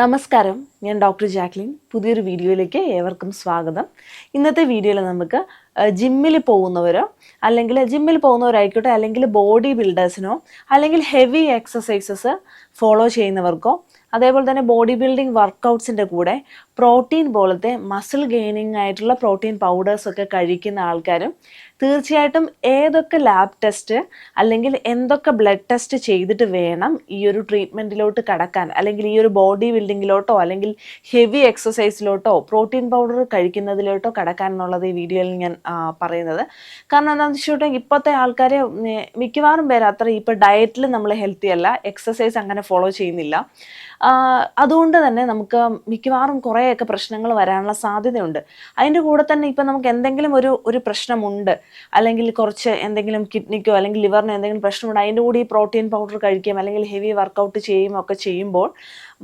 നമസ്കാരം. ഞാൻ doctor Jacqueline. പുതിയൊരു വീഡിയോയിലേക്ക് ഏവർക്കും സ്വാഗതം. ഇന്നത്തെ വീഡിയോയിൽ നമുക്ക് ജിമ്മിൽ പോകുന്നവരോ അല്ലെങ്കിൽ ജിമ്മിൽ പോകുന്നവരായിക്കോട്ടെ അല്ലെങ്കിൽ ബോഡി ബിൽഡേഴ്സിനോ അല്ലെങ്കിൽ ഹെവി എക്സസൈസസ് ഫോളോ ചെയ്യുന്നവർക്കോ അതേപോലെ തന്നെ ബോഡി ബിൽഡിംഗ് വർക്കൗട്ട്സിന്റെ കൂടെ പ്രോട്ടീൻ പോലത്തെ മസിൽ ഗെയിനിങ് ആയിട്ടുള്ള പ്രോട്ടീൻ പൗഡേഴ്സ് ഒക്കെ കഴിക്കുന്ന ആൾക്കാരും തീർച്ചയായിട്ടും ഏതൊക്കെ ലാബ് ടെസ്റ്റ് അല്ലെങ്കിൽ എന്തൊക്കെ ബ്ലഡ് ടെസ്റ്റ് ചെയ്തിട്ട് വേണം ഈ ഒരു ട്രീറ്റ്മെന്റിലോട്ട് കടക്കാൻ? അല്ലെങ്കിൽ ഈ ഒരു ബോഡി ബിൽഡിങ്ങിലോട്ടോ അല്ലെങ്കിൽ ഹെവി എക്സസൈസിലോട്ടോ പ്രോട്ടീൻ പൗഡർ കഴിക്കുന്നതിലോട്ടോ കടക്കാൻ എന്നുള്ളത് ഈ വീഡിയോയിൽ ഞാൻ പറയുന്നത്. കാരണം എന്താണെന്ന് വെച്ചിട്ടുണ്ടെങ്കിൽ ഇപ്പോഴത്തെ ആൾക്കാർ മിക്കവാറും പേര് അത്ര ഇപ്പോൾ ഡയറ്റിൽ നമ്മൾ ഹെൽത്തി അല്ല എക്സസൈസ് അങ്ങനെ ഫോളോ ചെയ്യുന്നില്ല. അതുകൊണ്ട് തന്നെ നമുക്ക് മിക്കവാറും കുറേയൊക്കെ പ്രശ്നങ്ങൾ വരാനുള്ള സാധ്യതയുണ്ട്. അതിന്റെ കൂടെ തന്നെ ഇപ്പം നമുക്ക് എന്തെങ്കിലും ഒരു ഒരു പ്രശ്നമുണ്ട് അല്ലെങ്കിൽ കുറച്ച് എന്തെങ്കിലും കിഡ്നിക്കോ അല്ലെങ്കിൽ ലിവറിനോ എന്തെങ്കിലും പ്രശ്നമുണ്ട് അതിന്റെ കൂടി ഈ പ്രോട്ടീൻ പൗഡർ കഴിക്കുകയും അല്ലെങ്കിൽ ഹെവി വർക്കൗട്ട് ചെയ്യുകയും ഒക്കെ ചെയ്യുമ്പോൾ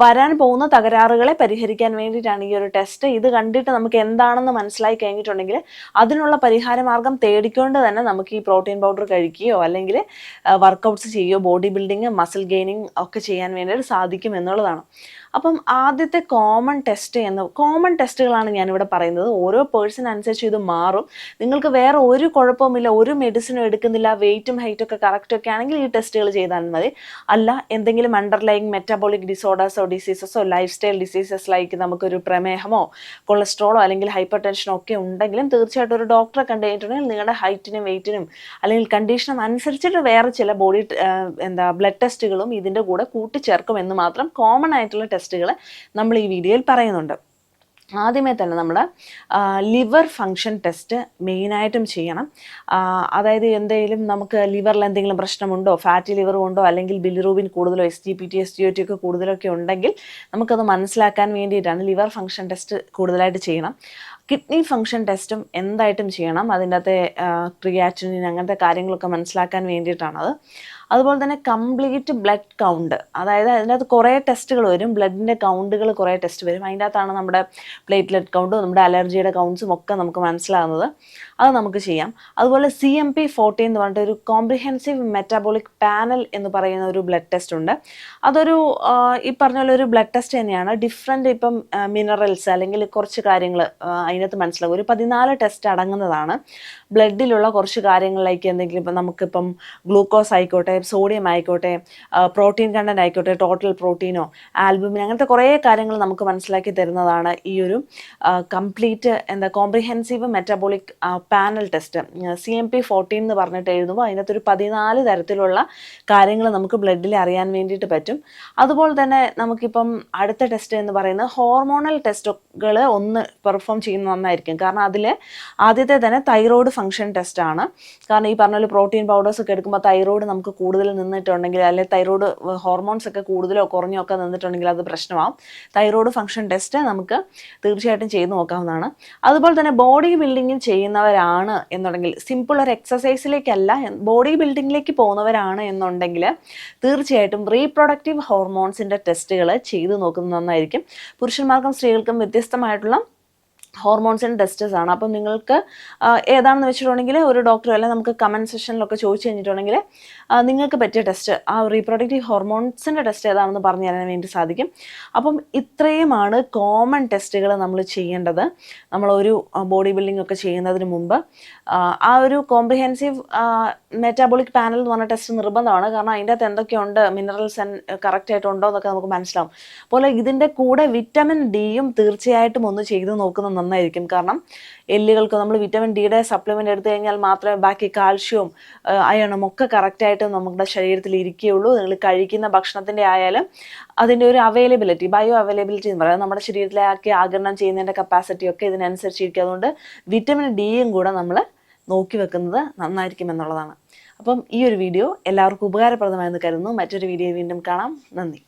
വരാൻ പോകുന്ന തകരാറുകളെ പരിഹരിക്കാൻ വേണ്ടിയിട്ടാണ് ഈ ഒരു ടെസ്റ്റ്. ഇത് കണ്ടിട്ട് നമുക്ക് എന്താണെന്ന് മനസ്സിലായി കഴിഞ്ഞിട്ടുണ്ടെങ്കിൽ അതിനുള്ള പരിഹാര മാർഗം തേടിക്കൊണ്ട് തന്നെ നമുക്ക് ഈ പ്രോട്ടീൻ പൗഡർ കഴിക്കുകയോ അല്ലെങ്കിൽ വർക്കൗട്ട്സ് ചെയ്യുകയോ ബോഡി ബിൽഡിങ് മസിൽ ഗെയിനിങ് ഒക്കെ ചെയ്യാൻ വേണ്ടിയിട്ട് സാധിക്കും എന്നുള്ളതാണ് അപ്പം ആദ്യത്തെ കോമൺ ടെസ്റ്റ് എന്ന് കോമൺ ടെസ്റ്റുകളാണ് ഞാനിവിടെ പറയുന്നത്. ഓരോ പേഴ്സൺ അനുസരിച്ച് ഇത് മാറും. നിങ്ങൾക്ക് വേറെ ഒരു കുഴപ്പമില്ല ഒരു മെഡിസിനും എടുക്കുന്നില്ല വെയിറ്റും ഹൈറ്റും ഒക്കെ കറക്റ്റ് ഒക്കെ ആണെങ്കിൽ ഈ ടെസ്റ്റുകൾ ചെയ്താൽ മതി. അല്ല എന്തെങ്കിലും അണ്ടർലൈങ് മെറ്റബോളിക് ഡിസോർഡേഴ്സോ ഡിസീസസോ ലൈഫ് സ്റ്റൈൽ ഡിസീസസ് ലൈക്ക് നമുക്കൊരു പ്രമേഹമോ കൊളസ്ട്രോളോ അല്ലെങ്കിൽ ഹൈപ്പർ ടെൻഷനോ ഒക്കെ ഉണ്ടെങ്കിലും തീർച്ചയായിട്ടും ഒരു ഡോക്ടറെ കണ്ടു കഴിഞ്ഞിട്ടുണ്ടെങ്കിൽ നിങ്ങളുടെ ഹൈറ്റിനും വെയിറ്റിനും അല്ലെങ്കിൽ കണ്ടീഷനും അനുസരിച്ചിട്ട് വേറെ ചില ബോഡി എന്താ ബ്ലഡ് ടെസ്റ്റുകളും ഇതിന്റെ കൂടെ കൂട്ടിച്ചേർക്കും എന്ന് മാത്രം കോമൺ ആയിട്ടുള്ള ടെസ്റ്റുകൾ നമ്മൾ ഈ വീഡിയോയിൽ പറയുന്നുണ്ട്. ആദ്യമേ തന്നെ നമ്മൾ ലിവർ ഫങ്ഷൻ ടെസ്റ്റ് മെയിനായിട്ടും ചെയ്യണം. അതായത് എന്തെങ്കിലും നമുക്ക് ലിവറിൽ എന്തെങ്കിലും പ്രശ്നമുണ്ടോ ഫാറ്റി ലിവർ ഉണ്ടോ അല്ലെങ്കിൽ ബിലിറൂബിൻ കൂടുതലോ S T P T S T O T ഒക്കെ കൂടുതലൊക്കെ ഉണ്ടെങ്കിൽ നമുക്കത് മനസ്സിലാക്കാൻ വേണ്ടിയിട്ടാണ് ലിവർ ഫങ്ഷൻ ടെസ്റ്റ് കൂടുതലായിട്ട് ചെയ്യണം. കിഡ്നി ഫങ്ഷൻ ടെസ്റ്റും എന്തായിട്ടും ചെയ്യണം. അതിന്റെ അകത്തെ ക്രിയാറ്റിനിൻ അങ്ങനത്തെ കാര്യങ്ങളൊക്കെ മനസ്സിലാക്കാൻ വേണ്ടിയിട്ടാണത്. അതുപോലെ തന്നെ കംപ്ലീറ്റ് ബ്ലഡ് കൗണ്ട് അതായത് അതിന്റെ അകത്ത് കുറേ ടെസ്റ്റുകൾ വരും. ബ്ലഡിന്റെ കൗണ്ടുകൾ കുറേ ടെസ്റ്റ് വരും. അതിന്റെ അകത്താണ് നമ്മുടെ പ്ലേറ്റ്ലെറ്റ് കൗണ്ടും നമ്മുടെ അലർജിയുടെ കൗണ്ട്സും ഒക്കെ നമുക്ക് മനസ്സിലാകുന്നത്. അത് നമുക്ക് ചെയ്യാം. അതുപോലെ സി എം പി ഫോർട്ടി എന്ന് പറഞ്ഞിട്ട് ഒരു കോംപ്രിഹെൻസീവ് മെറ്റാബോളിക് പാനൽ എന്ന് പറയുന്ന ഒരു ബ്ലഡ് ടെസ്റ്റ് ഉണ്ട്. അതൊരു ഈ പറഞ്ഞ പോലെ ഒരു ബ്ലഡ് ടെസ്റ്റ് തന്നെയാണ്. ഡിഫറെന്റ് ഇപ്പം മിനറൽസ് അല്ലെങ്കിൽ കുറച്ച് കാര്യങ്ങൾ അതിനകത്ത് മനസ്സിലാകും ഒരു പതിനാല് ടെസ്റ്റ് അടങ്ങുന്നതാണ്. ബ്ലഡിലുള്ള കുറച്ച് കാര്യങ്ങളിലേക്ക് എന്തെങ്കിലും ഇപ്പം നമുക്കിപ്പം ഗ്ലൂക്കോസ് ആയിക്കോട്ടെ സോഡിയം ആയിക്കോട്ടെ പ്രോട്ടീൻ കണ്ടന്റ് ആയിക്കോട്ടെ ടോട്ടൽ പ്രോട്ടീനോ ആൽബുമിൻ അങ്ങനത്തെ കുറേ കാര്യങ്ങൾ നമുക്ക് മനസ്സിലാക്കി തരുന്നതാണ് ഈ ഒരു കംപ്ലീറ്റ് എന്താ comprehensive metabolic panel test C M P fourteen എന്ന് പറഞ്ഞിട്ട് എഴുതുമ്പോൾ അതിനകത്തൊരു പതിനാല് തരത്തിലുള്ള കാര്യങ്ങൾ നമുക്ക് ബ്ലഡിൽ അറിയാൻ വേണ്ടിയിട്ട് പറ്റും. അതുപോലെ തന്നെ നമുക്കിപ്പം അടുത്ത ടെസ്റ്റ് എന്ന് പറയുന്നത് ഹോർമോണൽ ടെസ്റ്റുകൾ ഒന്ന് പെർഫോം ചെയ്യുന്ന നന്നായിരിക്കും. കാരണം അതിൽ ആദ്യത്തെ തന്നെ തൈറോയ്ഡ് ഫംഗ്ഷൻ ടെസ്റ്റാണ് കാരണം ഈ പറഞ്ഞ പോലെ പ്രോട്ടീൻ പൗഡേഴ്സ് ഒക്കെ എടുക്കുമ്പോൾ തൈറോയ്ഡ് നമുക്ക് കൂടുതൽ നിന്നിട്ടുണ്ടെങ്കിൽ അല്ലെങ്കിൽ തൈറോയ്ഡ് ഹോർമോൺസ് ഒക്കെ കൂടുതലോ കുറഞ്ഞോ ഒക്കെ നിന്നിട്ടുണ്ടെങ്കിൽ അത് പ്രശ്നമാവും. തൈറോയ്ഡ് ഫംഗ്ഷൻ ടെസ്റ്റ് നമുക്ക് തീർച്ചയായിട്ടും ചെയ്ത് നോക്കാവുന്നതാണ്. അതുപോലെ തന്നെ ബോഡി ബിൽഡിങ്ങിൽ ചെയ്യുന്നവരാണ് എന്നുണ്ടെങ്കിൽ സിമ്പിൾ ഒരു എക്സസൈസിലേക്കല്ല ബോഡി ബിൽഡിങ്ങിലേക്ക് പോകുന്നവരാണ് എന്നുണ്ടെങ്കിൽ തീർച്ചയായിട്ടും റീപ്രൊഡക്റ്റീവ് ഹോർമോൺസിന്റെ ടെസ്റ്റുകൾ ചെയ്തു നോക്കുന്നത് നന്നായിരിക്കും. പുരുഷന്മാർക്കും സ്ത്രീകൾക്കും വ്യത്യസ്തമായിട്ടുള്ള ഹോർമോൺസിന്റെ ടെസ്റ്റസ് ആണ്. അപ്പം നിങ്ങൾക്ക് ഏതാണെന്ന് വെച്ചിട്ടുണ്ടെങ്കിൽ ഒരു ഡോക്ടർ അല്ലെങ്കിൽ നമുക്ക് കമന്റ് സെഷനിലൊക്കെ ചോദിച്ചു കഴിഞ്ഞിട്ടുണ്ടെങ്കിൽ നിങ്ങൾക്ക് പറ്റിയ ടെസ്റ്റ് ആ റീപ്രൊഡക്റ്റീവ് ഹോർമോൺസിന്റെ ടെസ്റ്റ് ഏതാണെന്ന് പറഞ്ഞു തരാൻ വേണ്ടി സാധിക്കും. അപ്പം ഇത്രയുമാണ് കോമൺ ടെസ്റ്റുകൾ നമ്മൾ ചെയ്യേണ്ടത്. നമ്മളൊരു ബോഡി ബിൽഡിംഗ് ഒക്കെ ചെയ്യുന്നതിന് മുമ്പ്. ആ ഒരു കോംപ്രിഹെൻസീവ് മെറ്റാബോളിക് പാനൽ എന്ന് പറഞ്ഞ ടെസ്റ്റ് നിർബന്ധമാണ്. കാരണം അതിന്റെ അകത്ത് എന്തൊക്കെയുണ്ട്? മിനറൽസ് കറക്റ്റ് ആയിട്ടുണ്ടോ എന്നൊക്കെ നമുക്ക് മനസ്സിലാവും. അതുപോലെ ഇതിന്റെ കൂടെ വിറ്റമിൻ ഡിയും തീർച്ചയായിട്ടും ഒന്ന് ചെയ്ത് നോക്കുന്നത് നന്നായിരിക്കും. കാരണം എല്ലുകൾക്ക് നമ്മൾ വിറ്റമിൻ ഡിയുടെ സപ്ലിമെന്റ് എടുത്തു കഴിഞ്ഞാൽ മാത്രമേ ബാക്കി കാൽഷ്യവും അയണും ഒക്കെ കറക്റ്റായിട്ട് നമ്മുടെ ശരീരത്തിൽ ഇരിക്കുകയുള്ളൂ. നിങ്ങൾ കഴിക്കുന്ന ഭക്ഷണത്തിന്റെ ആയാലും അതിന്റെ ഒരു അവൈലബിലിറ്റി ബയോ അവൈലബിലിറ്റി എന്ന് പറയുന്നത് നമ്മുടെ ശരീരത്തിലേക്ക് ആഗിരണം ചെയ്യുന്നതിന്റെ കപ്പാസിറ്റി ഒക്കെ ഇതിനനുസരിച്ചിരിക്കും. അതുകൊണ്ട് വിറ്റമിൻ ഡിയും കൂടെ നമ്മൾ നോക്കി വെക്കുന്നത് നന്നായിരിക്കും എന്നുള്ളതാണ്. അപ്പം ഈ ഒരു വീഡിയോ എല്ലാവർക്കും ഉപകാരപ്രദമായെന്ന് കരുതുന്നു. മറ്റൊരു വീഡിയോ വീണ്ടും കാണാം. നന്ദി.